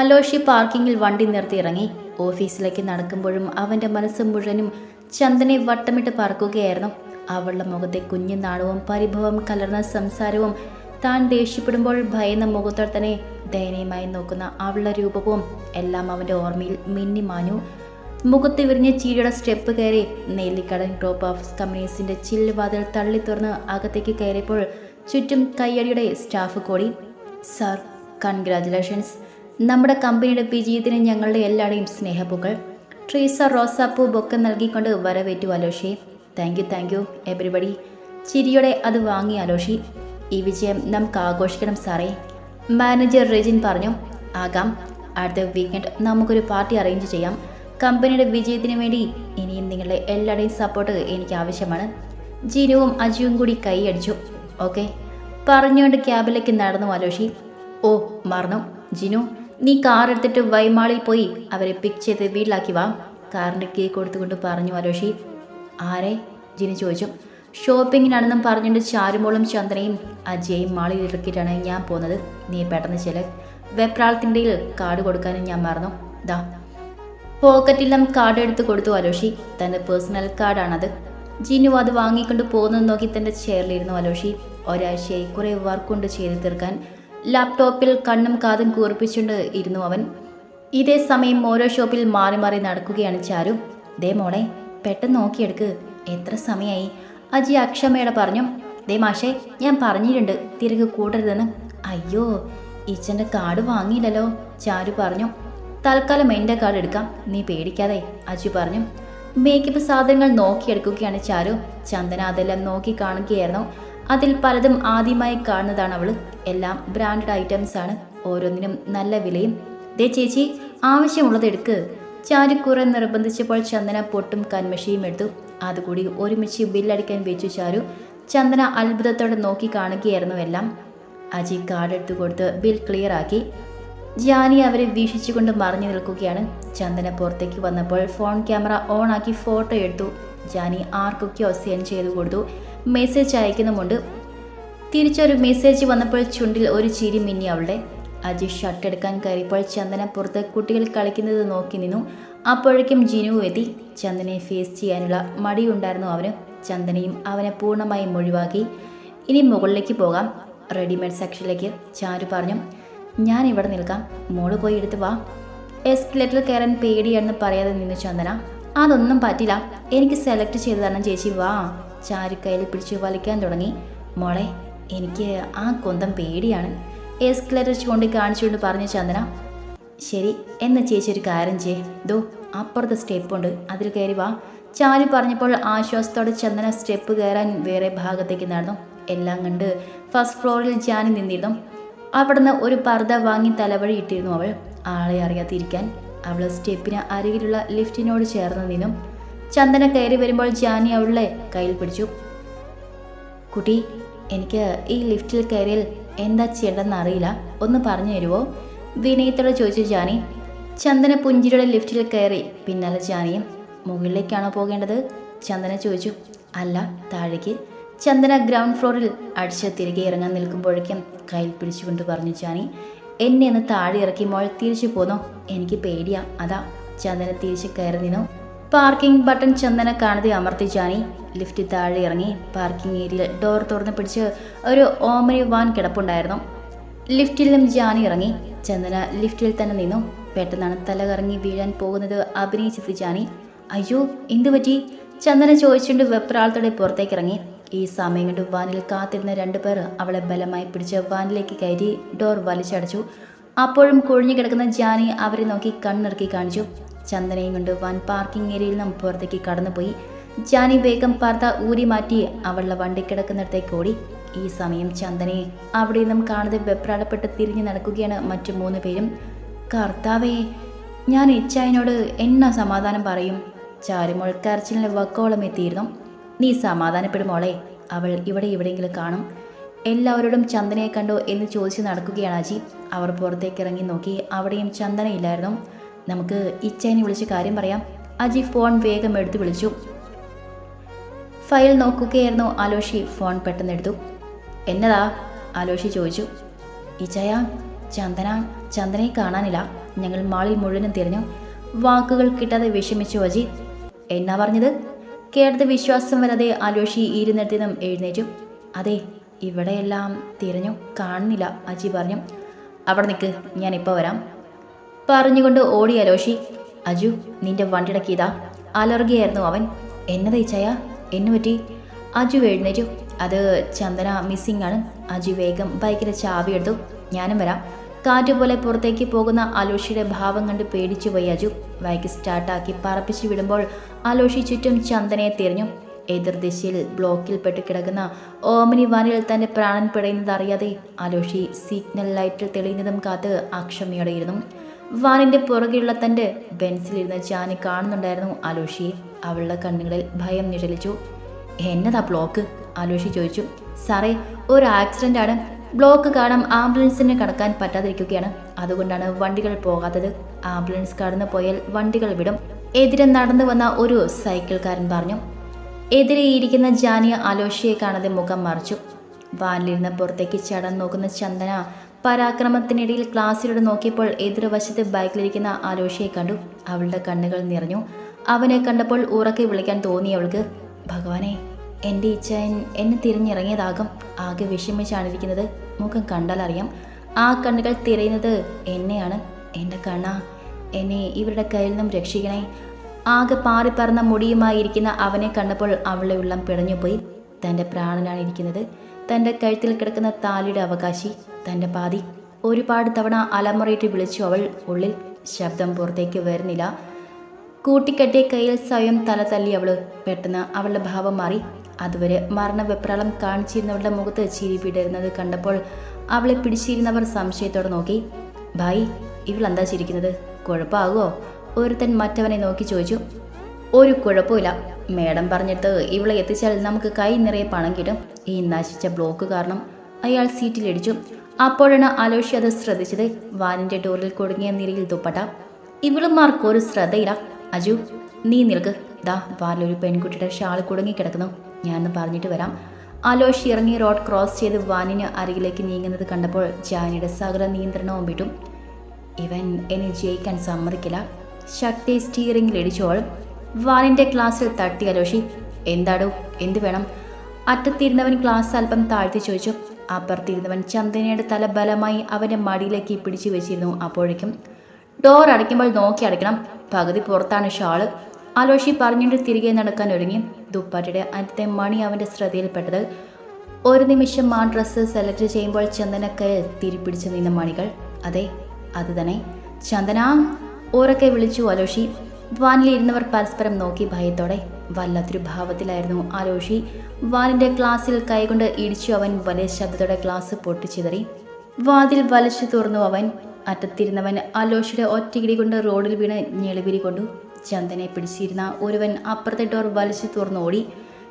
അലോഷി പാർക്കിങ്ങിൽ വണ്ടി നിർത്തി ഇറങ്ങി ഓഫീസിലേക്ക് നടക്കുമ്പോഴും അവന്റെ മനസ്സ് മുഴുവനും ചന്ദനെ വട്ടമിട്ട് പറക്കുകയായിരുന്നു. അവളുടെ മുഖത്തെ കുഞ്ഞു നാണവും പരിഭവം കലർന്ന സംസാരവും താൻ ദേഷ്യപ്പെടുമ്പോൾ ഭയന്ന മുഖത്തോടെ തന്നെ ദയനീയമായി നോക്കുന്ന അവളുടെ രൂപവും എല്ലാം അവന്റെ ഓർമ്മയിൽ മിന്നിമാഞ്ഞു മുഖത്ത് വിരിഞ്ഞ ചീരിയുടെ സ്റ്റെപ്പ് കയറി നെല്ലിക്കടൻ ഗ്രൂപ്പ് ഓഫ് കമ്പനീസിന്റെ ചില്ല് വാതിൽ തള്ളി തുറന്ന് അകത്തേക്ക് കയറിയപ്പോൾ ചുറ്റും കയ്യടിയുടെ സ്റ്റാഫ് കൂടി. സർ കൺഗ്രാറ്റുലേഷൻസ് നമ്മുടെ കമ്പനിയുടെ വിജയത്തിന് ഞങ്ങളുടെ എല്ലാവരുടെയും സ്നേഹപ്പൂക്കൾ. ട്രീസ റോസാപ്പൂ ബൊക്കെ നൽകിക്കൊണ്ട് വരവേറ്റു Aloshy. Thank you thank you everybody ചിരിയോടെ അത് വാങ്ങി അലോഷി. ഈ വിജയം നമുക്ക് ആഘോഷിക്കണം സാറേ. മാനേജർ റെജിൻ പറഞ്ഞു ആകാം അടുത്ത വീക്കെൻഡ് നമുക്കൊരു പാർട്ടി അറേഞ്ച് ചെയ്യാം. കമ്പനിയുടെ വിജയത്തിന് വേണ്ടി ഇനിയും നിങ്ങളുടെ എല്ലാവരുടെയും സപ്പോർട്ട് എനിക്ക് ആവശ്യമാണ്. ജിനുവും അജുവും കൂടി കൈയടിച്ചു ഓക്കെ പറഞ്ഞുകൊണ്ട് ക്യാബിലേക്ക് നടന്നു അലോഷി. ഓ മറന്നു. ജിനു നീ കാർ എടുത്തിട്ട് വൈമാളിൽ പോയി അവരെ പിക്ക് ചെയ്ത് വീട്ടിലാക്കി വാ. കാറിന്റെ കീ കൊടുത്തുകൊണ്ട് പറഞ്ഞു അലോഷി ആരെ? ജിനു ചോദിച്ചു. ഷോപ്പിങ്ങിനാണെന്നും പറഞ്ഞിട്ട് ചാരുമോളും ചന്ദ്രയും അജയും മാളിൽ ഇറക്കിയിട്ടാണ് ഞാൻ പോകുന്നത് നീ പെട്ടെന്ന് ചെൽ. വെപ്രാളത്തിന്റെ കാർഡ് കൊടുക്കാനും ഞാൻ മറന്നു. ദാ. പോക്കറ്റിലും കാർഡ് എടുത്ത് കൊടുത്തു അലോഷി തന്റെ പേഴ്സണൽ കാർഡാണത്. ജിനു അത് വാങ്ങിക്കൊണ്ട് പോകുന്നത് നോക്കി തന്റെ ചെയറിലിരുന്നു അലോഷി ഒരാഴ്ചയായി കുറേ വർക്ക് കൊണ്ട് ചെയ്ത് തീർക്കാൻ. ലാപ്ടോപ്പിൽ കണ്ണും കാതും കൂർപ്പിച്ചുകൊണ്ട് ഇരുന്നു അവൻ. ഇതേ സമയം ഓരോ ഷോപ്പിൽ മാറി മാറി നടക്കുകയാണ് ചാരു. ദേ മോളെ പെട്ടെന്ന് നോക്കിയെടുക്ക്. എത്ര സമയമായി അജി അക്ഷമയോടെ പറഞ്ഞു ദേ മാഷേ ഞാൻ പറഞ്ഞിട്ടുണ്ട് തിരക്ക് കൂടരുതെന്ന്. അയ്യോ ഈച്ചന്റെ കാർഡ് വാങ്ങിയില്ലല്ലോ ചാരു പറഞ്ഞു. തൽക്കാലം എന്റെ കാർഡ് എടുക്കാം നീ പേടിക്കാതെ അജു പറഞ്ഞു. മേക്കപ്പ് സാധനങ്ങൾ നോക്കിയെടുക്കുകയാണ് ചാരു. ചന്ദന അതെല്ലാം നോക്കി കാണുകയായിരുന്നു. അതിൽ പലതും ആദ്യമായി കാണുന്നതാണ് അവൾ എല്ലാം ബ്രാൻഡഡ് ഐറ്റംസ് ആണ്. ഓരോന്നിനും നല്ല വിലയും. ദേ ചേച്ചി ആവശ്യമുള്ളത് എടുക്ക്. ചാരു കുറെ നിർബന്ധിച്ചപ്പോൾ ചന്ദന പൊട്ടും കന്മഷിയും എടുത്തു. അതുകൂടി ഒരുമിച്ച് ബില്ലടിക്കാൻ വെച്ചു ചാരു. ചന്ദന അത്ഭുതത്തോടെ നോക്കി കാണുകയായിരുന്നു എല്ലാം. അജി കാർഡ് എടുത്തു കൊടുത്ത് ബിൽ ക്ലിയർ ആക്കി. ജാനി അവരെ വീക്ഷിച്ചുകൊണ്ട് മറിഞ്ഞു നിൽക്കുകയാണ്. ചന്ദന പുറത്തേക്ക് വന്നപ്പോൾ ഫോൺ ക്യാമറ ഓൺ ആക്കി ഫോട്ടോ എടുത്തു. ജാനി ആർക്കൊക്കെയോ സെൻഡ് ചെയ്തു കൊടുത്തു. മെസ്സേജ് അയക്കുന്നുമുണ്ട്. തിരിച്ചൊരു മെസ്സേജ് വന്നപ്പോൾ ചുണ്ടിൽ ഒരു ചിരി മിന്നി അവളുടെ. അജി ഷർട്ട് എടുക്കാൻ കയറിയപ്പോൾ ചന്ദന പുറത്ത് കുട്ടികൾ കളിക്കുന്നത് നോക്കി നിന്നു. അപ്പോഴേക്കും ജിനു എത്തി. ചന്ദനെ ഫേസ് ചെയ്യാനുള്ള മടിയുണ്ടായിരുന്നു അവന്. ചന്ദനയും അവനെ പൂർണമായും ഒഴിവാക്കി. ഇനി മുകളിലേക്ക് പോകാം. റെഡിമെയ്ഡ് സെക്ഷനിലേക്ക് ചാരു പറഞ്ഞു ഞാൻ ഇവിടെ നിൽക്കാം. മോൾ പോയി എടുത്ത് വാ. എസ്കലേറ്റർ കയറാൻ പേടിയാണെന്ന് പറയാതെ നിന്നു ചന്ദന. അതൊന്നും പറ്റില്ല. എനിക്ക് സെലക്ട് ചെയ്തു തരണം ചേച്ചി. വാ. ചാരു കയ്യിൽ പിടിച്ച് വലിക്കാൻ തുടങ്ങി. മോളെ എനിക്ക് ആ കൊന്തം പേടിയാണ്. എസ്കലേറ്റർ ചൂണ്ടി കാണിച്ചുകൊണ്ട് പറഞ്ഞു ചന്ദന. ശരി എന്ന ചേച്ചി ഒരു കാര്യം ചെയ്യേ. ദോ അപ്പുറത്തെ സ്റ്റെപ്പ് ഉണ്ട്. അതിൽ കയറി വാ. ചാരു പറഞ്ഞപ്പോൾ ആശ്വാസത്തോടെ ചന്ദന സ്റ്റെപ്പ് കയറാൻ വേറെ ഭാഗത്തേക്ക് നടന്നു. എല്ലാം കണ്ട് ഫസ്റ്റ് ഫ്ലോറിൽ ജാനി നിന്നിരുന്നു. അവിടുന്ന് ഒരു പർദ്ദ വാങ്ങി തലവഴി ഇട്ടിരുന്നു അവൾ. ആളെ അറിയാതിരിക്കാൻ അവൾ സ്റ്റെപ്പിന് അരികിലുള്ള ലിഫ്റ്റിനോട് ചേർന്ന് നിന്നു. ചന്ദന കയറി വരുമ്പോൾ ജാനി അവളെ കയ്യിൽ പിടിച്ചു. കുട്ടി എനിക്ക് ഈ ലിഫ്റ്റിൽ കയറിയാൽ എന്താ ചെയ്യേണ്ടതെന്ന് അറിയില്ല. ഒന്ന് പറഞ്ഞു തരുമോ വിനയത്തോടെ ചോദിച്ചു ജാനി. ചന്ദന പുഞ്ചിരിയുടെ ലിഫ്റ്റിൽ കയറി. പിന്നാലെ ജാനിയും മുകളിലേക്കാണോ പോകേണ്ടത്? ചന്ദന ചോദിച്ചു. അല്ല താഴേക്ക്. ചന്ദന ഗ്രൗണ്ട് ഫ്ലോറിൽ അടിച്ച് തിരികെ ഇറങ്ങാൻ നിൽക്കുമ്പോഴേക്കും കയ്യിൽ പിടിച്ചുകൊണ്ട് പറഞ്ഞു ജാനി എന്നെ ഒന്ന് താഴെ ഇറക്കി മോൾ തിരിച്ചു പോന്നോ? എനിക്ക് പേടിയാ. അതാ ചന്ദന തിരിച്ച് കയറി നിന്നു. പാർക്കിംഗ് ബട്ടൺ ചന്ദന കാണാതെ അമർത്തി ജാനി. ലിഫ്റ്റ് താഴെ ഇറങ്ങി പാർക്കിംഗ് ഏരിയയിൽ ഡോർ തുറന്ന് പിടിച്ച് ഒരു ഓമനി വാൻ കിടപ്പുണ്ടായിരുന്നു. ലിഫ്റ്റിൽ നിന്നും ജാനി ഇറങ്ങി. ചന്ദന ലിഫ്റ്റിൽ തന്നെ നിന്നു. പെട്ടെന്നാണ് തല കറങ്ങി വീഴാൻ പോകുന്നത് അഭിനയിച്ചത് ജാനി. അയ്യോ എന്തു പറ്റി? ചന്ദന ചോദിച്ചുകൊണ്ട് വെപ്രാളത്തോടെ പുറത്തേക്ക് ഇറങ്ങി. ഈ സമയം കൊണ്ട് വാനിൽ കാത്തിരുന്ന രണ്ടുപേർ അവളെ ബലമായി പിടിച്ച് വാനിലേക്ക് കയറ്റി ഡോർ വലിച്ചടച്ചു. അപ്പോഴും കുഴിഞ്ഞു കിടക്കുന്ന ജാനി അവരെ നോക്കി കണ്ണിറക്കി കാണിച്ചു. ചന്ദനയും കൊണ്ട് വാൻ പാർക്കിംഗ് ഏരിയയിൽ നിന്നും പുറത്തേക്ക് കടന്നുപോയി. ജാനി വേഗം പാർത്ത ഊരി മാറ്റി അവളുടെ വണ്ടി കിടക്കുന്നിടത്തേക്ക് ഓടി. ഈ സമയം ചന്ദനയെ അവിടെ നിന്നും കാണാതെ വെപ്രാളപ്പെട്ട് തിരിഞ്ഞു നടക്കുകയാണ് മറ്റു മൂന്ന് പേരും. കർത്താവേ ഞാൻ ഇച്ചായനോട് എന്നാ സമാധാനം പറയും? ചാരുമോൾ കരച്ചിലിന് വക്കോളം എത്തിയിരുന്നു. നീ സമാധാനപ്പെടുമോളെ അവൾ ഇവിടെ എവിടെയെങ്കിലും കാണും. എല്ലാവരോടും ചന്ദനയെ കണ്ടോ എന്ന് ചോദിച്ച് നടക്കുകയാണ് അജി. അവർ പുറത്തേക്ക് ഇറങ്ങി നോക്കി. അവിടെയും ചന്ദനയില്ലായിരുന്നു നമുക്ക് ഇച്ചേനെ വിളിച്ച് കാര്യം പറയാം. അജി ഫോൺ വേഗം എടുത്തു വിളിച്ചു. ഫയൽ നോക്കുകയായിരുന്നു ആലോഷി ഫോൺ പെട്ടെന്ന് എടുത്തു. എന്നതാ? ആലോഷി ചോദിച്ചു. ഇച്ചയ ചന്ദന ചന്ദനയെ കാണാനില്ല. ഞങ്ങൾ മാളിൽ മുഴുവനും തിരഞ്ഞു. വാക്കുകൾ കിട്ടാതെ വിഷമിച്ചു അജി. എന്നാ പറഞ്ഞത്? കേട്ടത് വിശ്വാസം വരാതെ ആലോഷി ഇരുന്നിടത്തു നിന്നും എഴുന്നേറ്റു. അതെ ഇവിടെയെല്ലാം തിരഞ്ഞു. കാണുന്നില്ല അജി പറഞ്ഞു. അവിടെ നിൽക്ക് ഞാനിപ്പോൾ വരാം. പറഞ്ഞുകൊണ്ട് ഓടി അലോഷി അജു നിന്റെ വണ്ടിടക്കിയതാ അലറുകയായിരുന്നു അവൻ. എന്നെ തയ്ച്ചായാ? എന്നു പറ്റി? അജു എഴുന്നേറ്റു. അത് ചന്ദന മിസ്സിംഗ് ആണ്. അജു വേഗം ബൈക്കിലെ ചാവി എടുത്തു. ഞാനും വരാം. കാറ്റുപോലെ പുറത്തേക്ക് പോകുന്ന അലോഷിയുടെ ഭാവം കണ്ട് പേടിച്ചു പോയി അജു. ബൈക്ക് സ്റ്റാർട്ടാക്കി പറപ്പിച്ചു വിടുമ്പോൾ അലോഷി ചുറ്റും ചന്ദനയെ തിരിഞ്ഞു. എതിർദിശയിൽ ബ്ലോക്കിൽപ്പെട്ട് കിടക്കുന്ന ഓമനി വാനിൽ തന്റെ പ്രാണൻ പിടയുന്നത് അറിയാതെ അലോഷി സിഗ്നൽ ലൈറ്റിൽ തെളിയുന്നതും കാത്ത് അക്ഷമയോടെ ഇരുന്നു വാനിന്റെ പുറകിലുള്ള തന്റെ ബെൻസിലിരുന്ന് ജാനി കാണുന്നുണ്ടായിരുന്നു അലോഷിയെ അവളുടെ കണ്ണുകളിൽ ഭയം നിഴലിച്ചു. എന്നതാ ബ്ലോക്ക്? അലോഷി ചോദിച്ചു. സാറേ ഒരു ആക്സിഡന്റ് ആണ്. ബ്ലോക്ക് കാരണം ആംബുലൻസിന് കടക്കാൻ പറ്റാതിരിക്കുകയാണ്. അതുകൊണ്ടാണ് വണ്ടികൾ പോകാത്തത്. ആംബുലൻസ് കടന്നു പോയാൽ വണ്ടികൾ വിടും എതിരെ നടന്നു വന്ന ഒരു സൈക്കിൾക്കാരൻ പറഞ്ഞു. എതിരെ ഇരിക്കുന്ന ജാനിയ അലോഷിയെ കാണാതെ മുഖം മറിച്ചു. വാനിലിരുന്ന് പുറത്തേക്ക് ചടൻ നോക്കുന്ന ചന്ദന പരാക്രമത്തിനിടയിൽ ക്ലാസ്സിലൂടെ നോക്കിയപ്പോൾ എതിർവശത്ത് ബൈക്കിലിരിക്കുന്ന ആലോഷിയെ കണ്ടു. അവളുടെ കണ്ണുകൾ നിറഞ്ഞു. അവനെ കണ്ടപ്പോൾ ഉറക്കെ വിളിക്കാൻ തോന്നി അവൾക്ക് ഭഗവാനെ എന്റെ ഇച്ഛൻ എന്നെ തിരിഞ്ഞിറങ്ങിയതാകും. ആകെ വിഷമിച്ചാണിരിക്കുന്നത്. മുഖം കണ്ടാൽ അറിയാം. ആ കണ്ണുകൾ തിരയുന്നത് എന്നെയാണ്. എന്റെ കണ്ണ എന്നെ ഇവരുടെ കയ്യിൽ നിന്നും രക്ഷിക്കണേ. ആകെ പാറിപ്പറന്ന മുടിയുമായിരിക്കുന്ന അവനെ കണ്ടപ്പോൾ അവളുടെ ഉള്ളം പിടഞ്ഞുപോയി. തന്റെ പ്രാണനാണ് ഇരിക്കുന്നത്. തന്റെ കഴുത്തിൽ കിടക്കുന്ന താലിയുടെ അവകാശി. തന്റെ പാതി. ഒരുപാട് തവണ അലമുറയിട്ട് വിളിച്ചു അവൾ. ഉള്ളിൽ ശബ്ദം പുറത്തേക്ക് വരുന്നില്ല. കൂട്ടിക്കെട്ടിയ കയ്യിൽ സ്വയം തല തല്ലി അവൾ പെട്ടെന്ന് അവളുടെ ഭാവം മാറി. അതുവരെ മരണ വെപ്രാളം കാണിച്ചിരുന്നവളുടെ മുഖത്ത് ചിരി പിടരുന്നത് കണ്ടപ്പോൾ അവളെ പിടിച്ചിരുന്നവർ സംശയത്തോടെ നോക്കി. ഭായി എന്താ ചിരിക്കുന്നത്? കുഴപ്പമാകുമോ? ഒരുത്തൻ മറ്റവനെ നോക്കി ചോദിച്ചു. ഒരു കുഴപ്പമില്ല. മേഡം പറഞ്ഞിട്ട് ഇവളെ എത്തിച്ചാൽ നമുക്ക് കൈ നിറയെ പണം കിട്ടും. ഈ നശിച്ച ബ്ലോക്ക് കാരണം അയാൾ സീറ്റിലിടിച്ചു. അപ്പോഴാണ് അലോഷി അത് ശ്രദ്ധിച്ചത്. വാനിന്റെ ഡോറിൽ കുടുങ്ങിയ നിരയിൽ ദുപ്പട്ട. ഇവളുമാർക്ക് ഒരു ശ്രദ്ധയില്ല. അജു നീ നിൽക്ക്. ദാ വാലൊരു പെൺകുട്ടിയുടെ ഷാൾ കുടുങ്ങിക്കിടക്കുന്നു ഞാനൊന്ന് പറഞ്ഞിട്ട് വരാം. അലോഷ് ഇറങ്ങി റോഡ് ക്രോസ് ചെയ്ത് വാനിന് അരികിലേക്ക് നീങ്ങുന്നത് കണ്ടപ്പോൾ ജാനിയുടെ സകല നിയന്ത്രണവും വിട്ടു. ഇവൻ എന്നെ ജയിക്കാൻ സമ്മതിക്കില്ല. ശക്തി സ്റ്റീറിംഗിൽ ഇടിച്ചോൾ വാനിന്റെ ക്ലാസ്സിൽ തട്ടി അലോഷി എന്താടോ? എന്ത് വേണം? അറ്റത്തിരുന്നവൻ ക്ലാസ് അല്പം താഴ്ത്തി ചോദിച്ചു. അപ്പുറത്തിരുന്നവൻ ചന്ദനയുടെ തല ബലമായി അവന്റെ മടിയിലേക്ക് പിടിച്ചു വെച്ചിരുന്നു. അപ്പോഴേക്കും ഡോർ അടയ്ക്കുമ്പോൾ നോക്കി അടയ്ക്കണം. പകുതി പുറത്താണ് ഷാൾ. അലോഷി പറഞ്ഞുകൊണ്ട് തിരികെ നടക്കാൻ ഒരുങ്ങി. ദുപ്പാറ്റയുടെ അന്നത്തെ മണി അവന്റെ ശ്രദ്ധയിൽപ്പെട്ടത്. ഒരു നിമിഷം ആ ഡ്രസ്സ് സെലക്ട് ചെയ്യുമ്പോൾ ചന്ദനക്കയിൽ തിരിപ്പിടിച്ച് നിന്ന മണികൾ. അതെ അത് തന്നെ. ചന്ദന ഓരൊക്കെ വിളിച്ചു അലോഷി. വാനിലിരുന്നവർ പരസ്പരം നോക്കി ഭയത്തോടെ. വല്ലാത്തൊരു ഭാവത്തിലായിരുന്നു ആലോഷി വാലിന്റെ ഗ്ലാസ്സിൽ കൈകൊണ്ട് ഇടിച്ചു അവൻ വലിയ ശബ്ദത്തോടെ ക്ലാസ് പൊട്ടിച്ചിതറി. വാതിൽ വലിച്ചു തുറന്നു അവൻ. അറ്റത്തിരുന്നവൻ അലോഷിയുടെ ഒറ്റയിടി കൊണ്ട് റോഡിൽ വീണ് ഞെളിവിരി കൊണ്ടു. ചന്ദനെ പിടിച്ചിരുന്ന ഒരുവൻ അപ്പുറത്തെ ഡോർ വലിച്ചു തുറന്നു ഓടി.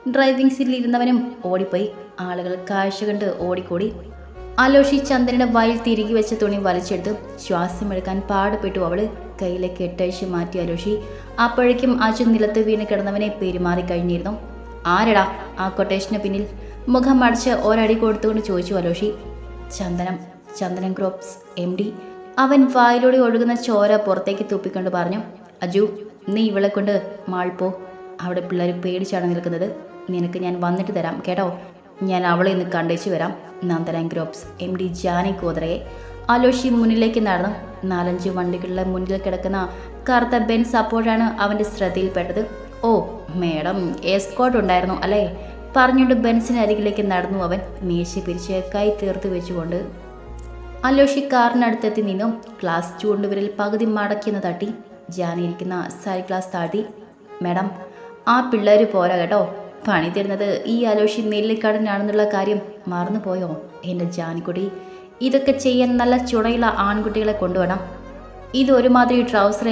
ഡ്രൈവിംഗ് സീറ്റിൽ ഇരുന്നവനും ഓടിപ്പോയി. ആളുകൾ കാഴ്ച കണ്ട് ഓടിക്കൂടി. അലോഷി ചന്ദ്രന്റെ വയൽ തിരികെ വെച്ച തുണി വലിച്ചെടുത്ത് ശ്വാസമെടുക്കാൻ പാടുപെട്ടു അവൾ. കയ്യിലെ കെട്ടഴിച്ച് മാറ്റി അലോഷി അപ്പോഴേക്കും അജു നിലത്ത് വീണ് കിടന്നവനെ പെരുമാറി കഴിഞ്ഞിരുന്നു. ആരടാ? ആ കൊട്ടേഷന് പിന്നിൽ മുഖം അടച്ച് ഒരടി കൊടുത്തുകൊണ്ട് ചോദിച്ചു അലോഷി. ചന്ദനം ചന്ദനം ക്രോപ്സ് എം ഡി. അവൻ വായിലൂടെ ഒഴുകുന്ന ചോര പുറത്തേക്ക് തുപ്പിക്കൊണ്ട് പറഞ്ഞു. അജു നീ ഇവളെ കൊണ്ട് മാൾപ്പോ അവിടെ പിള്ളേർ പേടിച്ചാണ് നിൽക്കുന്നത്. നിനക്ക് ഞാൻ വന്നിട്ട് തരാം കേട്ടോ? ഞാൻ അവളെ ഇന്ന് കണ്ടേച്ചു വരാം. Nandanam groups M D Jani കോതറയെ. Aloshy മുന്നിലേക്ക് നടന്നു. നാലഞ്ച് വണ്ടികളുടെ മുന്നിൽ കിടക്കുന്ന കറുത്ത ബെൻസ് അപ്പോഴാണ് അവന്റെ ശ്രദ്ധയിൽപ്പെട്ടത്. ഓ മേഡം എസ്കോട്ട് ഉണ്ടായിരുന്നു അല്ലേ? പറഞ്ഞുകൊണ്ട് ബെൻസിന് അരികിലേക്ക് നടന്നു അവൻ. മീശ പിരിച്ച് കൈ തീർത്ത് വെച്ചുകൊണ്ട് അലോഷി കാറിനടുത്തെത്തി നിന്നും. ക്ലാസ് ചൂണ്ടുവിരൽ പകുതി മടക്കിയെന്ന് തട്ടി. ജാനിയിരിക്കുന്ന സാരി ക്ലാസ് താഴ്ത്തി. മേഡം ആ പിള്ളേർ പോരാ കേട്ടോ. പണി തരുന്നത് ഈ അലോഷി നെല്ലിക്കാടനാണെന്നുള്ള കാര്യം മറന്നുപോയോ? എന്റെ ജാനിക്കുട്ടി ഇതൊക്കെ ചെയ്യാൻ നല്ല ചുണയുള്ള ആൺകുട്ടികളെ കൊണ്ടുവേണം ഇത് ഒരുമാതിരി ട്രൗസറിൽ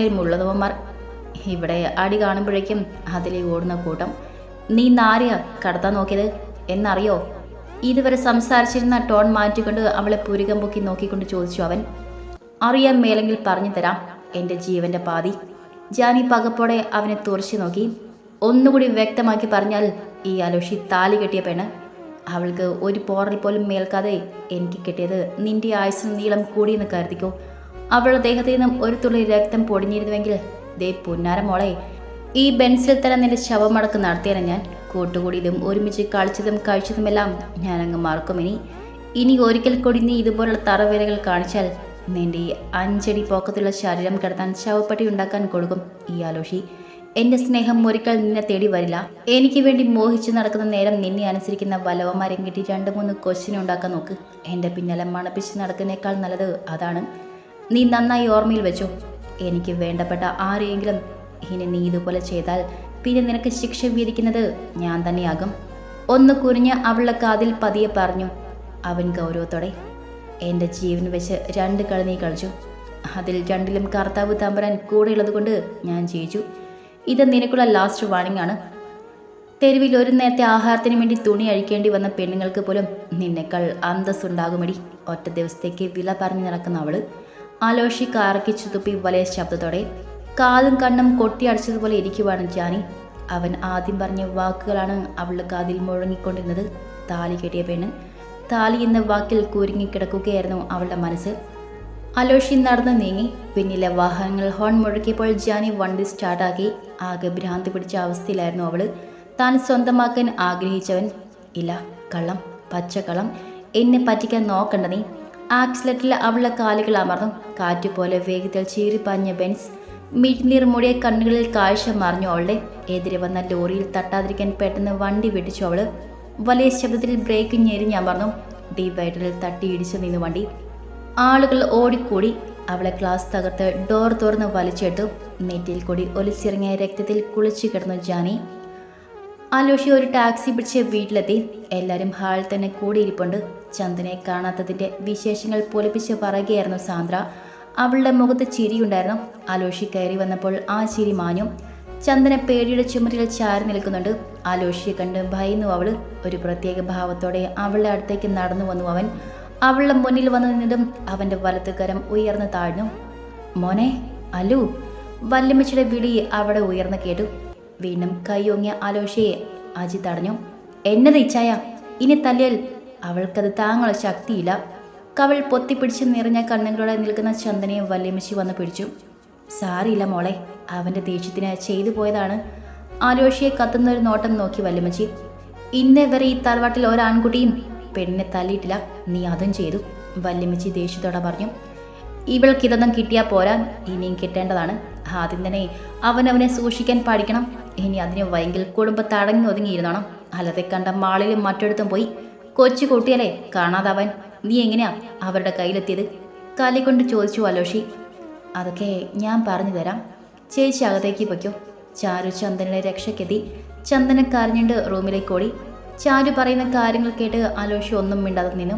ഇവിടെ അടി കാണുമ്പോഴേക്കും അതിലെ ഓടുന്ന കൂട്ടം നീ നാരിയ കടത്താൻ നോക്കിയത്? എന്നറിയോ? ഇതുവരെ സംസാരിച്ചിരുന്ന ടോൺ മാറ്റിക്കൊണ്ട് അവളെ പുരുകം പൊക്കി നോക്കിക്കൊണ്ട് ചോദിച്ചു അവൻ. അറിയാൻ മേലെങ്കിൽ പറഞ്ഞു തരാം എന്റെ ജീവന്റെ പാതി. ജാനി പകപ്പോടെ അവനെ തുറച്ചു നോക്കി. ഒന്നുകൂടി വ്യക്തമാക്കി പറഞ്ഞാൽ ഈ അലോഷി താലി കെട്ടിയ പെണ് അവൾക്ക് ഒരു പോറൽ പോലും മേൽക്കാതെ എനിക്ക് കിട്ടിയത് നിന്റെ ആയുസിന് നീളം കൂടിയെന്ന് കരുതിക്കോ. അവൾ അദ്ദേഹത്തിൽ നിന്നും ഒരു തുള്ളി രക്തം പൊടിഞ്ഞിരുന്നുവെങ്കിൽ ദേ പുന്നാര മോളെ ഈ ബെൻസിൽ തന്നെ നിന്റെ ശവമടക്ക് നടത്തിയാണ് ഞാൻ. കൂട്ടുകൂടിയതും ഒരുമിച്ച് കളിച്ചതും കഴിച്ചതുമെല്ലാം ഞാനങ്ങ് മറക്കും ഇനി. ഇനി ഒരിക്കൽ കൂടി നീ ഇതുപോലുള്ള തറവേലകൾ കാണിച്ചാൽ നിന്റെ ഈ അഞ്ചടി പോക്കത്തുള്ള ശരീരം കിടത്താൻ ശവപ്പെട്ടി ഉണ്ടാക്കാൻ കൊടുക്കും ഈ ആലോഷി എന്റെ സ്നേഹം ഒരിക്കൽ നിന്നെ തേടി വരില്ല. എനിക്ക് വേണ്ടി മോഹിച്ചു നടക്കുന്ന നേരം നിന്നെ അനുസരിക്കുന്ന വലവന്മാരെ കിട്ടി രണ്ട് മൂന്ന് ക്വസ്റ്റ്യൻ ഉണ്ടാക്കാൻ നോക്ക്. എന്റെ പിന്നാലെ മണപ്പിച്ച് നടക്കുന്നേക്കാൾ നല്ലത് അതാണ്. നീ നന്നായി ഓർമ്മയിൽ വെച്ചോ. എനിക്ക് വേണ്ടപ്പെട്ട ആരെയെങ്കിലും ഇനി നീ ഇതുപോലെ ചെയ്താൽ പിന്നെ നിനക്ക് ശിക്ഷ വിധിക്കുന്നത് ഞാൻ തന്നെയാകും. ഒന്ന് കുനിഞ്ഞ് അവളുടെ കാതിൽ പതിയെ പറഞ്ഞു അവൻ ഗൗരവത്തോടെ എന്റെ ജീവൻ വെച്ച് രണ്ട് കളി നീ കളിച്ചു. അതിൽ രണ്ടിലും കർത്താവ് തമ്പരാൻ കൂടെയുള്ളത് കൊണ്ട് ഞാൻ ജയിച്ചു. ഇത് നിനക്കുള്ള ലാസ്റ്റ് വാണിംഗ് ആണ്. തെരുവിൽ ഒരു നേരത്തെ ആഹാരത്തിന് വേണ്ടി തുണി അഴിക്കേണ്ടി വന്ന പെണ്ണുങ്ങൾക്ക് പോലും നിന്നേക്കാൾ അന്തസ്സുണ്ടാകുമടി. ഒറ്റ ദിവസത്തേക്ക് വില പറഞ്ഞു നടക്കുന്ന അവൾ ആലോഷി കാറക്കി തുപ്പി വലിയ ശബ്ദത്തോടെ കാതും കണ്ണും കൊട്ടിയടച്ചതുപോലെ ഇരിക്കുവാണ് ജാനി. അവൻ ആദ്യം പറഞ്ഞ വാക്കുകളാണ് അവളുടെ കാതിൽ മുഴങ്ങിക്കൊണ്ടിരുന്നത്. താലി കെട്ടിയ പെണ്ണ് താലി എന്ന വാക്കിൽ കുരുങ്ങിക്കിടക്കുകയായിരുന്നു അവളുടെ മനസ്സ്. അലോഷി നടന്നു നീങ്ങി. പിന്നിലെ വാഹനങ്ങൾ ഹോൺ മുഴക്കിയപ്പോൾ ജാനി വണ്ടി സ്റ്റാർട്ടാക്കി ആകെ ഭ്രാന്തി പിടിച്ച അവസ്ഥയിലായിരുന്നു അവൾ. താൻ സ്വന്തമാക്കാൻ ആഗ്രഹിച്ചവൻ ഇല്ല. കള്ളം പച്ചക്കള്ളം എന്നെ പറ്റിക്കാൻ നോക്കണ്ട നീ. ആക്സിലേറ്ററിൽ അവളുടെ കാലുകൾ അമർന്നു. കാറ്റുപോലെ വേഗത്തിൽ ചീറിപ്പാഞ്ഞ ബെൻസ് മിഴിനീർ മൂടിയ കണ്ണുകളിൽ കാഴ്ച മറിഞ്ഞു അവളുടെ. എതിരെ വന്ന ലോറിയിൽ തട്ടാതിരിക്കാൻ പെട്ടെന്ന് വണ്ടി വെടിച്ചു അവൾ. വലിയ ശബ്ദത്തിൽ ബ്രേക്ക് ഞെരിഞ്ഞമർന്നു ഡിവൈഡറിൽ തട്ടിയിടിച്ചു നിന്ന് നിന്നു വണ്ടി. ആളുകൾ ഓടിക്കൂടി. അവളെ ക്ലാസ് തകർത്ത് ഡോർ തുറന്ന് വലിച്ചിട്ടു നെറ്റിയിൽ കൂടി ഒലിച്ചിറങ്ങിയ രക്തത്തിൽ കുളിച്ചു കിടന്നു ജാനി. ആലോഷി ഒരു ടാക്സി പിടിച്ച് വീട്ടിലെത്തി. എല്ലാവരും ഹാളിൽ തന്നെ കൂടിയിരിപ്പുണ്ട്. ചന്ദനെ കാണാത്തതിന്റെ വിശേഷങ്ങൾ പൊലിപ്പിച്ച് പറയുകയായിരുന്നു സാന്ദ്ര. അവളുടെ മുഖത്ത് ചിരിയുണ്ടായിരുന്നു. ആലോഷി കയറി വന്നപ്പോൾ ആ ചിരി മാഞ്ഞു. ചന്ദന പേടിയുടെ ചുമരിൽ ചാരി നിൽക്കുന്നുണ്ട്. ആലോഷിയെ കണ്ട് ഭയന്നു അവൾ ഒരു പ്രത്യേക ഭാവത്തോടെ അവളുടെ അടുത്തേക്ക് നടന്നു വന്നു അവൻ. അവളുടെ മുന്നിൽ വന്നു നിന്നതും അവന്റെ വലത്തുകരം ഉയർന്നു താഴ്ന്നു. മോനെ അലു വല്യമ്മച്ചിയുടെ വിളി അവിടെ ഉയർന്നു കേട്ടു. വീണ്ടും കൈയോങ്ങിയ ആലോഷയെ അജി തടഞ്ഞു. എന്നത് ഇച്ഛായ ഇനി തല്ലിയാൽ അവൾക്കത് താങ്ങുള്ള ശക്തിയില്ല. കവൾ പൊത്തിപ്പിടിച്ച് നിറഞ്ഞ കണ്ണുകളോടെ നിൽക്കുന്ന ചന്ദനയെ വല്യമ്മച്ചി വന്ന് പിടിച്ചു. സാരിയില്ല മോളെ അവന്റെ ദേഷ്യത്തിന് ചെയ്തു പോയതാണ്. ആലോഷിയെ കത്തുന്ന ഒരു നോട്ടം നോക്കി വല്യമ്മച്ചി. ഇന്നേ വരെ ഈ തറവാട്ടിൽ ഒരാൺകുട്ടിയും പെണ്ണിനെ തല്ലിയിട്ടില്ല നീ അതും ചെയ്തു. വല്യമ്മച്ചി ദേഷ്യത്തോടെ പറഞ്ഞു ഇവൾക്ക് ഇതൊന്നും കിട്ടിയാൽ പോരാ. ഇനിയും കിട്ടേണ്ടതാണ്. ആദ്യം തന്നെ അവനവനെ അവനെ സൂക്ഷിക്കാൻ പഠിക്കണം ഇനി അതിന് വൈകിൽ കുടുംബത്തെ അടങ്ങി ഒതുങ്ങിയിരുന്നോണം. അല്ലാതെ കണ്ട മാളിലും മറ്റിടത്തും പോയി. കൊച്ചു കൂട്ടിയല്ലേ കാണാതവൻ. നീ എങ്ങനെയാ അവരുടെ കയ്യിലെത്തിയത്? കലി കൊണ്ട് ചോദിച്ചു അലോഷി. അതൊക്കെ ഞാൻ പറഞ്ഞു തരാം. ചേച്ചി അകത്തേക്ക് വയ്ക്കോ ചാരു ചന്ദനയുടെ രക്ഷയ്ക്കെത്തി ചന്ദന കരഞ്ഞിട്ട് റൂമിലേക്ക് ഓടി. ചാരു പറയുന്ന കാര്യങ്ങൾ കേട്ട് അലോഷി ഒന്നും മിണ്ടാതെ നിന്നു.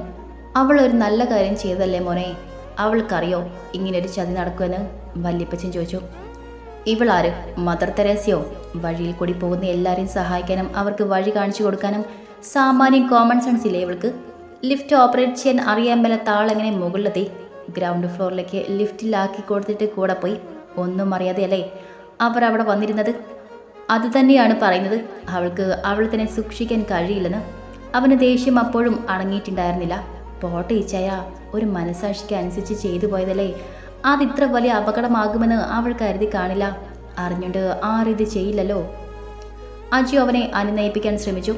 അവൾ ഒരു നല്ല കാര്യം ചെയ്തല്ലേ മോനെ? അവൾക്കറിയോ ഇങ്ങനെ ഇങ്ങനൊരു ചതി നടക്കുമെന്ന്? വല്യപ്പച്ചൻ ചോദിച്ചു. ഇവളാര് മദർ തെരേസയോ? വഴിയിൽ കൂടി പോകുന്ന എല്ലാവരെയും സഹായിക്കാനും അവർക്ക് വഴി കാണിച്ചു കൊടുക്കാനും സാമാന്യം കോമൺ സെൻസ് ഇല്ലേ ഇവൾക്ക്? ലിഫ്റ്റ് ഓപ്പറേറ്റ് ചെയ്യാൻ അറിയാൻ മേലെ താളെങ്ങനെ മുകളിലെത്തി? ഗ്രൗണ്ട് ഫ്ലോറിലേക്ക് ലിഫ്റ്റിലാക്കി കൊടുത്തിട്ട് കൂടെ പോയി. ഒന്നും അറിയാതെയല്ലേ അവർ അവിടെ വന്നിരുന്നത്? അത് തന്നെയാണ് പറയുന്നത്. അവൾക്ക് അവൾ തന്നെ സൂക്ഷിക്കാൻ കഴിയില്ലെന്ന്. അവന് ദേഷ്യം അപ്പോഴും അടങ്ങിയിട്ടുണ്ടായിരുന്നില്ല. പോട്ടെ ഇച്ചായ ഒരു മനസാക്ഷിക്ക് അനുസരിച്ച് ചെയ്തു പോയതല്ലേ? അതിത്ര വലിയ അപകടമാകുമെന്ന് അവൾ കരുതി കാണില്ല. അറിഞ്ഞുകൊണ്ട് ആരിത് ചെയ്യില്ലല്ലോ. അജു അവനെ അനുനയിപ്പിക്കാൻ ശ്രമിച്ചു.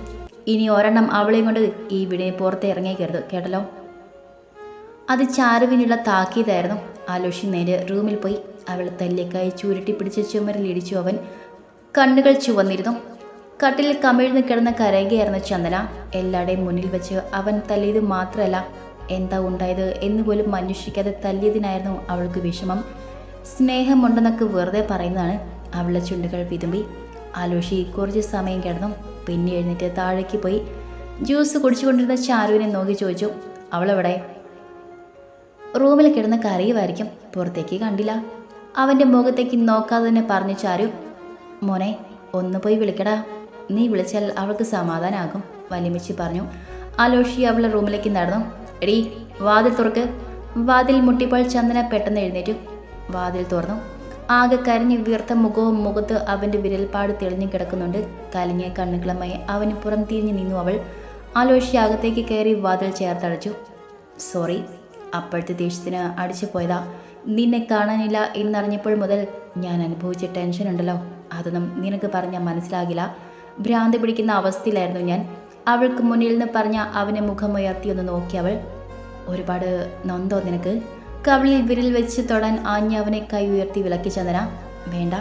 ഇനി ഒരെണ്ണം അവളെയും കൊണ്ട് ഈ വീടിനെ പുറത്ത് ഇറങ്ങിയേക്കരുത് കേട്ടല്ലോ? അത് ചാരുവിനുള്ള താക്കീതായിരുന്നു. ആലോഷി നേരെ റൂമിൽ പോയി. അവൾ തല്ലേക്കായി ചുരുട്ടി പിടിച്ച ചുമരിൽ അവൻ. കണ്ണുകൾ ചുവന്നിരുന്നു. കട്ടിൽ കമിഴ്ന്ന് കിടന്ന് കരയുകയായിരുന്നു ചന്ദന. എല്ലാവരുടെയും മുന്നിൽ വെച്ച് അവൻ തല്ലിയത് മാത്രമല്ല എന്താ ഉണ്ടായത് എന്ന് പോലും അന്വേഷിക്കാതെ തല്ലിയതിനായിരുന്നു അവൾക്ക് വിഷമം. സ്നേഹമുണ്ടെന്നൊക്കെ വെറുതെ പറയുന്നതാണ് അവളുടെ ചുണ്ടുകൾ വിതുമ്പി. ആലോഷി കുറച്ച് സമയം കിടന്നു പിന്നെ എഴുന്നേറ്റ് താഴേക്ക് പോയി. ജ്യൂസ് കുടിച്ചുകൊണ്ടിരുന്ന ചാരുവിനെ നോക്കി ചോദിച്ചു അവളെവിടെ? റൂമിൽ കിടന്ന് കരയുമായിരിക്കും പുറത്തേക്ക് കണ്ടില്ല. അവന്റെ മുഖത്തേക്ക് നോക്കാതെ തന്നെ പറഞ്ഞു ചാരു മോനെ ഒന്ന് പോയി വിളിക്കടാ. നീ വിളിച്ചാൽ അവൾക്ക് സമാധാനമാകും വലിമിച്ചി പറഞ്ഞു. ആലോഷി അവളുടെ റൂമിലേക്ക് നടന്നു. എടി വാതിൽ തുറക്ക്. വാതിൽ മുട്ടിപ്പോൾ ചന്ദന പെട്ടെന്ന് എഴുന്നേറ്റു. വാതിൽ തുറന്നു. ആകെ കരഞ്ഞ് വീർത്ത മുഖവും മുഖത്ത് അവന്റെ വിരൽപ്പാട് തെളിഞ്ഞു കിടക്കുന്നുണ്ട്. കലങ്ങിയ കണ്ണുകളുമായി അവന് പുറം തിരിഞ്ഞു നിന്നു അവൾ. ആലോഷി അകത്തേക്ക് കയറി വാതിൽ ചേർത്തടച്ചു. സോറി അപ്പോഴത്തെ ദേഷ്യത്തിന് അടിച്ചു പോയതാ. നിന്നെ കാണാനില്ല എന്നറിഞ്ഞപ്പോൾ മുതൽ ഞാൻ അനുഭവിച്ച ടെൻഷൻ ഉണ്ടല്ലോ. അതൊന്നും നിനക്ക് പറഞ്ഞാൽ മനസ്സിലാകില്ല. ഭ്രാന്ത് പിടിക്കുന്ന അവസ്ഥയിലായിരുന്നു ഞാൻ. അവൾക്ക് മുന്നിൽ നിന്ന് പറഞ്ഞ അവനെ മുഖമുയർത്തി ഒന്ന് നോക്കി അവൾ ഒരുപാട് നൊന്തോ നിനക്ക്. കവിളിൽ വിരൽ വെച്ച് തൊടാൻ ആഞ്ഞ അവനെ കൈ ഉയർത്തി വിളക്കി ചന്ദന. വേണ്ട.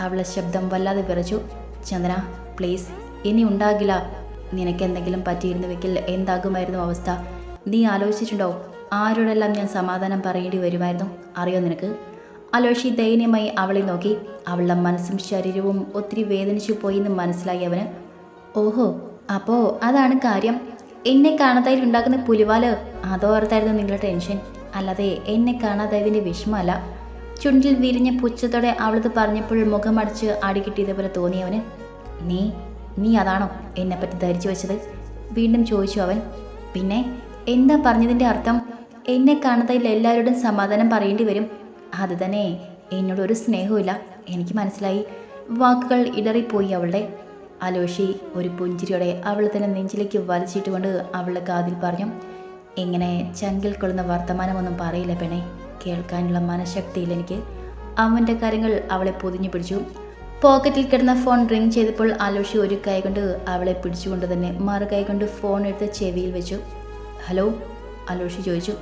അവളെ ശബ്ദം വല്ലാതെ വിറച്ചു. ചന്ദന പ്ലീസ് ഇനി ഉണ്ടാകില്ല. നിനക്ക് എന്തെങ്കിലും പറ്റിയിരുന്നുവെങ്കിൽ എന്താകുമായിരുന്നു അവസ്ഥ? നീ ആലോചിച്ചിട്ടുണ്ടോ? ആരോടെല്ലാം ഞാൻ സമാധാനം പറയേണ്ടി വരുമായിരുന്നു? അറിയോ നിനക്ക്? അലോഷി ദയനീയമായി അവളെ നോക്കി. അവളുടെ മനസ്സും ശരീരവും ഒത്തിരി വേദനിച്ചു പോയിന്ന് മനസ്സിലായി അവന് ഓഹോ അപ്പോ അതാണ് കാര്യം. എന്നെ കാണാതായി ഉണ്ടാക്കുന്ന പുലിവാൽ അതോർത്തായിരുന്നു നിങ്ങളുടെ ടെൻഷൻ? അല്ലാതെ എന്നെ കാണാതായതിന്റെ വിഷമമല്ല. ചുണ്ടിൽ വിരിഞ്ഞ പുച്ഛത്തോടെ അവളത് പറഞ്ഞപ്പോൾ മുഖമടിച്ച് അടികിട്ടിയതുപോലെ തോന്നിയവന് നീ നീ അതാണോ എന്നെപ്പറ്റി ധരിച്ചു വെച്ചത്? വീണ്ടും ചോദിച്ചു അവൻ പിന്നെ എന്താ പറഞ്ഞതിന്റെ അർത്ഥം? എന്നെ കാണാതായി എല്ലാവരോടും സമാധാനം പറയേണ്ടി വരും. അത് തന്നെ എന്നോടൊരു സ്നേഹമില്ല എനിക്ക് മനസ്സിലായി. വാക്കുകൾ ഇടറിപ്പോയി അവളുടെ. അലോഷി ഒരു പുഞ്ചിരിയോടെ അവളെ തന്നെ നെഞ്ചിലേക്ക് വലിച്ചിട്ടുകൊണ്ട് അവളുടെ കാതിൽ പറഞ്ഞു ഇങ്ങനെ ചങ്കിൽ കൊള്ളുന്ന വർത്തമാനമൊന്നും പറയില്ല പെണേ കേൾക്കാനുള്ള മനഃശക്തിയിൽ എനിക്ക്. അവന്റെ കാര്യങ്ങൾ അവളെ പൊതിഞ്ഞു പിടിച്ചു. പോക്കറ്റിൽ കിടന്ന ഫോൺ റിങ് ചെയ്തപ്പോൾ അലോഷി ഒരു കൈ കൊണ്ട് അവളെ പിടിച്ചുകൊണ്ട് തന്നെ മറു കൈ കൊണ്ട് ഫോൺ എടുത്ത് ചെവിയിൽ വെച്ചു. ഹലോ? അലോഷി ചോദിച്ചു.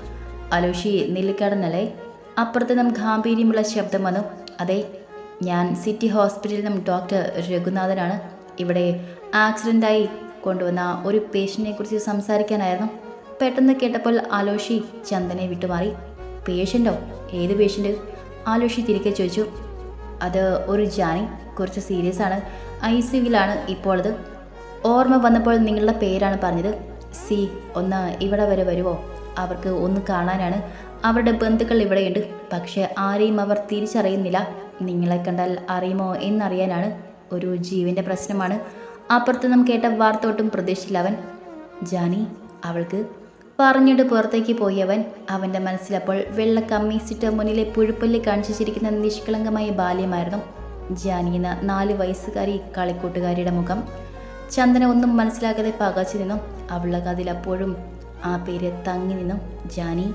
അലോഷി നെല്ലിക്കാടനല്ലേ അപ്പുറത്ത് നിന്നും ഗാംഭീര്യമുള്ള ശബ്ദം വന്നു. അതെ ഞാൻ സിറ്റി ഹോസ്പിറ്റലിൽ നിന്നും ഡോക്ടർ രഘുനാഥനാണ്. ഇവിടെ ആക്സിഡന്റായി കൊണ്ടുവന്ന ഒരു പേഷ്യന്റിനെ കുറിച്ച് സംസാരിക്കാനായിരുന്നു. പെട്ടെന്ന് കേട്ടപ്പോൾ ആലോഷി ചന്ദനെ വിട്ടുമാറി. പേഷ്യന്റോ ഏത് പേഷ്യന്റ് ആലോഷി തിരികെ ചോദിച്ചു. അത് ഒരു ജാനി. കുറച്ച് സീരിയസ് ആണ്. ഐ സി യുവിലാണ് അത് ഓർമ്മ വന്നപ്പോൾ നിങ്ങളുടെ പേരാണ് പറഞ്ഞത്. സി ഒന്ന് ഇവിടെ വരെ വരുമോ അവർക്ക് ഒന്ന് കാണാനാണ്. അവരുടെ ബന്ധുക്കൾ ഇവിടെയുണ്ട്. പക്ഷേ ആരെയും അവർ തിരിച്ചറിയുന്നില്ല. നിങ്ങളെ കണ്ടാൽ അറിയുമോ എന്നറിയാനാണ് ഒരു ജീവന്റെ പ്രശ്നമാണ്. അപ്പുറത്ത് നാം കേട്ട വാർത്ത ഒട്ടും പ്രതീക്ഷിച്ചില്ല അവൻ. ജാനി അവൾക്ക് പറഞ്ഞിട്ട് പുറത്തേക്ക് പോയവൻ അവന്റെ മനസ്സിലപ്പോൾ വെള്ള കമ്മീസിട്ട് മുന്നിലെ പുഴുപ്പല്ലി കാണിച്ചിരിക്കുന്ന നിഷ്കളങ്കമായ ബാല്യമായിരുന്നു ജാനി എന്ന നാല് വയസ്സുകാരി കളിക്കൂട്ടുകാരിയുടെ മുഖം. ചന്ദന ഒന്നും മനസ്സിലാക്കാതെ പകച്ചു നിന്നു. അവളുടെ കതിൽ അപ്പോഴും ആ പേര് തങ്ങി നിന്നു. ജാനി